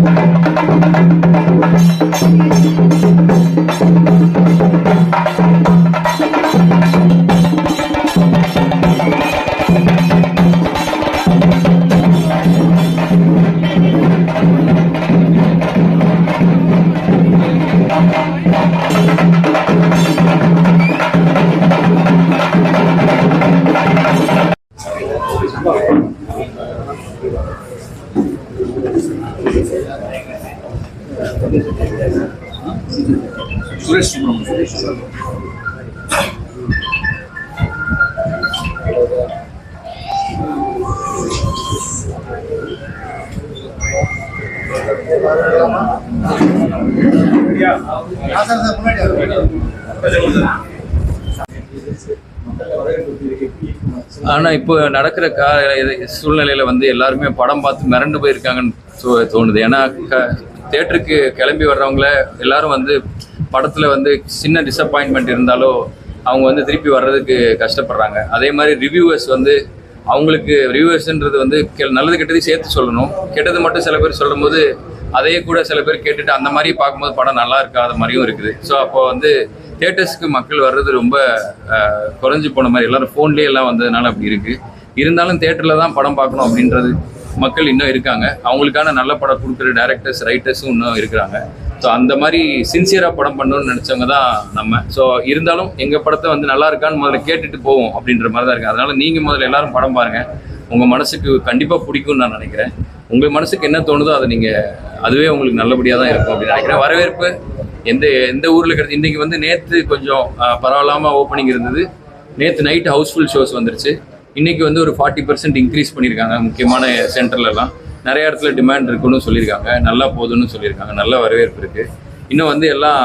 Thank you. Suresh Subramaniam ஆனால் இப்போ நடக்கிற கா இது- வந்து எல்லாருமே படம் பார்த்து மிரண்டு போயிருக்காங்கன்னு தோ- தோணுது. ஏன்னா தேட்டருக்கு கிளம்பி வர்றவங்கள எல்லாரும் வந்து படத்தில் வந்து சின்ன டிசப்பாயின்மெண்ட் இருந்தாலோ அவங்க வந்து திருப்பி வர்றதுக்கு கஷ்டப்படுறாங்க. அதே மாதிரி ரிவ்யூவர்ஸ் வந்து அவங்களுக்கு ரிவ்யூவர்ஸ்ன்றது வந்து கெ- நல்லது கெட்டதையும் சேர்த்து சொல்லணும். கெட்டது மட்டும் சில பேர் சொல்லும்போது அதையே கூட சில பேர் கேட்டுட்டு அந்த மாதிரி பார்க்கும்போது படம் நல்லா இருக்காத மாதிரியும் இருக்குது. ஸோ அப்போ வந்து தேட்டர்ஸ்க்கு மக்கள் வர்றது ரொம்ப குறைஞ்சி போன மாதிரி. எல்லாரும் ஃபோன்லேயே எல்லாம் வந்ததுனால அப்படி இருக்குது இருந்தாலும் தேட்டரில் தான் படம் பார்க்கணும் அப்படின்றது மக்கள் இன்னும் இருக்காங்க. அவங்களுக்கான நல்ல படம் கொடுக்குற டேரக்டர்ஸ் ரைட்டர்ஸும் இன்னும் இருக்கிறாங்க. ஸோ அந்த மாதிரி சின்சியராக படம் பண்ணணும்னு நினச்சவங்க தான் நம்ம. ஸோ இருந்தாலும் எங்கள் படத்தை வந்து நல்லா இருக்கான்னு முதல்ல கேட்டுட்டு போவோம் அப்படின்ற மாதிரி தான் இருக்கு. அதனால் நீங்கள் முதல்ல எல்லாரும் படம் பாருங்கள் உங்கள் மனசுக்கு கண்டிப்பாக பிடிக்கும்னு நான் நினைக்கிறேன். உங்கள் மனசுக்கு என்ன தோணுதோ அதை நீங்கள் அதுவே உங்களுக்கு நல்லபடியாக தான் இருக்கும் அப்படின்னு நினைக்கிறேன். வரவேற்பு எந்த எந்த ஊரில் கிடச்சி இன்றைக்கி வந்து நேற்று கொஞ்சம் பரவாயில்லாமல் ஓப்பனிங் இருந்தது. நேற்று நைட் ஹவுஸ்ஃபுல் ஷோஸ் வந்துருச்சு. இன்றைக்கி வந்து ஒரு ஃபார்ட்டி பர்சன்ட் இன்க்ரீஸ் பண்ணியிருக்காங்க முக்கியமான சென்டர்லலாம் நிறைய இடத்துல டிமாண்ட் இருக்குன்னு சொல்லியிருக்காங்க நல்லா போகுதுன்னு சொல்லியிருக்காங்க நல்ல வரவேற்பு இருக்குது இன்னும் வந்து எல்லாம்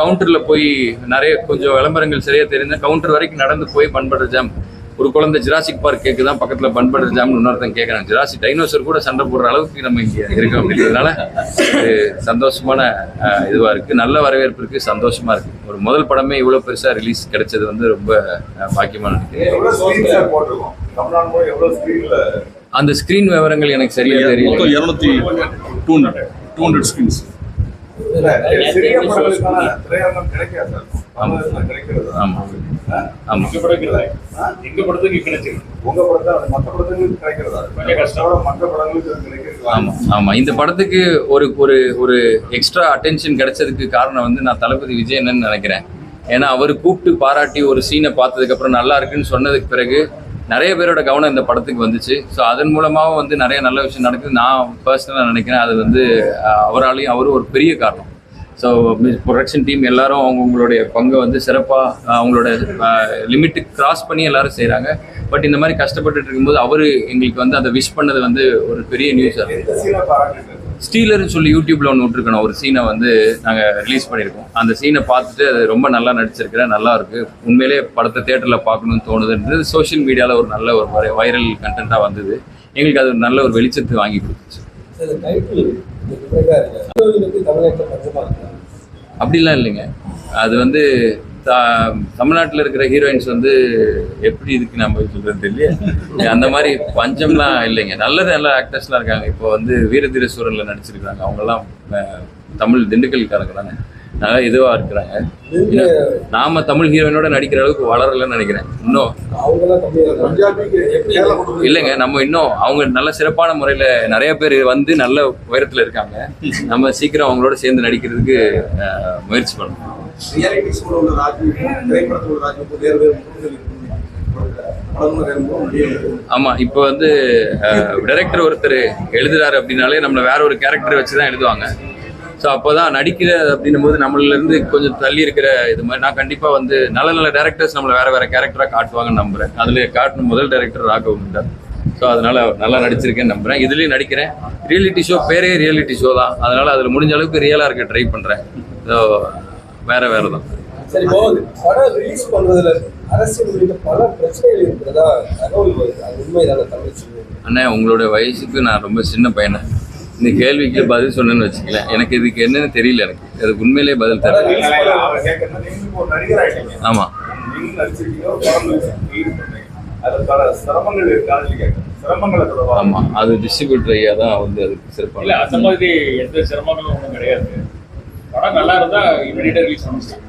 கவுண்டரில் போய் நிறைய கொஞ்சம் விளம்பரங்கள் சரியாக தெரிஞ்ச கவுண்டர் வரைக்கும் நடந்து போய் பண்படுற ஜாம் ஒரு குழந்தை ஜிராசிக் பார்க் கேக்கு தான் பக்கத்தில் பண்படுற ஜாம்னு இன்னொருத்தன் கேட்குறான் ஜிராசி டைனோசர் கூட சண்டை போடுற அளவுக்கு நம்ம இங்கே இருக்கோம் அப்படின்றதுனால இது சந்தோஷமான இதுவாக இருக்குது நல்ல வரவேற்பு இருக்குது சந்தோஷமாக இருக்குது ஒரு முதல் படமே இவ்வளோ பெருசாக ரிலீஸ் கிடைச்சது வந்து ரொம்ப அஹ், பாக்கியமா நினைக்கிறேன். எவ்வளவு screen சார் போட்டிருக்கோம்? தமிழ்நாடு முழுவதும் எவ்வளவு ஸ்கிரீன்ல அந்த ஸ்க்ரீன் விவரங்கள் எனக்கு சரியா தெரியல. இரநூத்தி two hundred two hundred screens எங்க படத்துக்கு கிடைச்சிருக்கு. உங்க படத்தை அது மற்ற படங்களுக்கு கிடைக்கிறதா? கொஞ்சம் கஷ்டம். அதோட மற்ற படங்களுக்கு அது கிடைக்கிறது? ஆமா ஆமா. இந்த படத்துக்கு ஒரு ஒரு ஒரு எக்ஸ்ட்ரா அட்டென்ஷன் கிடைச்சதுக்கு காரணம் வந்து நான் தளபதி விஜயன்னு நினைக்கிறேன். ஏன்னா அவர் கூப்பிட்டு பாராட்டி ஒரு சீனை பார்த்ததுக்கு அப்புறம் நல்லா இருக்குன்னு சொன்னதுக்கு பிறகு நிறைய பேரோட கவனம் இந்த படத்துக்கு வந்துச்சு. ஸோ அதன் மூலமாகவும் வந்து நிறைய நல்ல விஷயம் நடக்குது. நான் பர்சனலாக நினைக்கிறேன். அது வந்து அவராலையும் அவரும் ஒரு பெரிய காரணம். ஸோ ப்ரொடக்ஷன் டீம் எல்லாரும் அவங்கவுங்களுடைய பங்கை வந்து சிறப்பாக அவங்களோட லிமிட்டு கிராஸ் பண்ணி எல்லாரும் செய்கிறாங்க பட் இந்த மாதிரி கஷ்டப்பட்டுட்டு இருக்கும்போது அவர் எங்களுக்கு வந்து அதை விஷ் பண்ணது வந்து ஒரு பெரிய நியூஸாக இருக்குது ஸ்டீலர்னு சொல்லி யூடியூப்ல ஒன்று விட்டுருக்கணும். ஒரு சீனை வந்து நாங்கள் ரிலீஸ் பண்ணியிருக்கோம் அந்த சீனை பார்த்துட்டு அது ரொம்ப நல்லா நடிச்சிருக்கிறேன் நல்லா இருக்கு. உண்மையிலே படத்தை தேட்டரில் பார்க்கணும்னு தோணுதுன்றது சோஷியல் மீடியாவில் ஒரு நல்ல ஒரு வைரல் கண்டென்ட்டாக வந்தது. எங்களுக்கு அது ஒரு நல்ல ஒரு வெளிச்சத்தை வாங்கி கொடுத்துச்சு. அப்படிலாம் இல்லைங்க. அது வந்து தமிழ்நாட்டில் இருக்கிற ஹீரோயின்ஸ் வந்து எப்படி இதுக்கு நம்ம சொல்றது இல்லையா அந்த மாதிரி பஞ்சம்லாம் இல்லைங்க. நல்லது நல்ல ஆக்டர்ஸ்லாம் இருக்காங்க. இப்போ வந்து வீரதீர நடிச்சிருக்காங்க. அவங்கெல்லாம் தமிழ் திண்டுக்கல்காரங்க தானே. நல்லா இதுவாக இருக்கிறாங்க. நாம தமிழ் ஹீரோயினோட நடிக்கிற அளவுக்கு வளரலன்னு நினைக்கிறேன். இன்னும் இல்லைங்க நம்ம இன்னும் அவங்க நல்ல சிறப்பான முறையில் நிறைய பேர் வந்து நல்ல உயரத்தில் இருக்காங்க. நம்ம சீக்கிரம் அவங்களோட சேர்ந்து நடிக்கிறதுக்கு முயற்சி பண்ணணும். ஆமா இப்போ வந்து டைரக்டர் ஒருத்தர் எழுதுறாரு அப்படின்னாலே நம்மள வேற ஒரு கேரக்டர் வச்சு தான் எழுதுவாங்க. ஸோ அப்போதான் நடிக்கிற அப்படின்னும் போது நம்மள இருந்து கொஞ்சம் தள்ளி இருக்கிற இது மாதிரி நான் கண்டிப்பா வந்து நல்ல நல்ல டேரக்டர்ஸ் நம்மள வேற வேற கேரக்டரா காட்டுவாங்கன்னு நம்புறேன். அதுல காட்டின முதல் டைரக்டர் ராகவ் மண்டர் ஸோ அதனால நல்லா நடிச்சிருக்கேன்னு நம்புறேன். இதுலயும் நடிக்கிறேன். ரியாலிட்டி ஷோ பேரே ரியாலிட்டி ஷோ தான். அதனால அதுல முடிஞ்ச அளவுக்கு ரியலா இருக்க ட்ரை பண்றேன். ஸோ வேற வேற தான் சரி இப்போ படம் ரிலீஸ் பண்றதுல அரசியல் உள்ளிட்ட பல பிரச்சனைகள் இருக்கிறதா தகவல் வருது. அது உண்மைதான தமிழ் சினிமா? அண்ணே உங்களோட வயசுக்கு நான் ரொம்ப சின்ன பையனை. இந்த கேள்விக்கு பதில் சொன்னேன்னு வச்சுக்கலேன் எனக்கு இதுக்கு என்னன்னு தெரியல எனக்கு. அதுக்கு உண்மையிலேயே பதில் படம் தரேன் release பண்ண அவர் கேட்கறதுனா, நீங்க இப்போ ஒரு நடிகர் ஆயிட்டீங்க. ஆமா. நீங்க நடிச்சிருக்கீங்க ஒரு படம் release பண்ணீங்க. அதுக்கான சிரமங்கள் இருக்காதுன்னு கேட்கறேன் சிரமங்களை தொடர்பாக ஆமா அது டிஸ்ட்ரிபியூட்டர் ஐயா தான் வந்து அதுக்கு இல்ல சிறப்பாக அந்த மாதிரி எந்த சிரமங்களும் ஒன்றும் கிடையாது. படம் நல்லா இருந்தா இமீடியட்டா ரிலீஸ் பண்ண முடியும்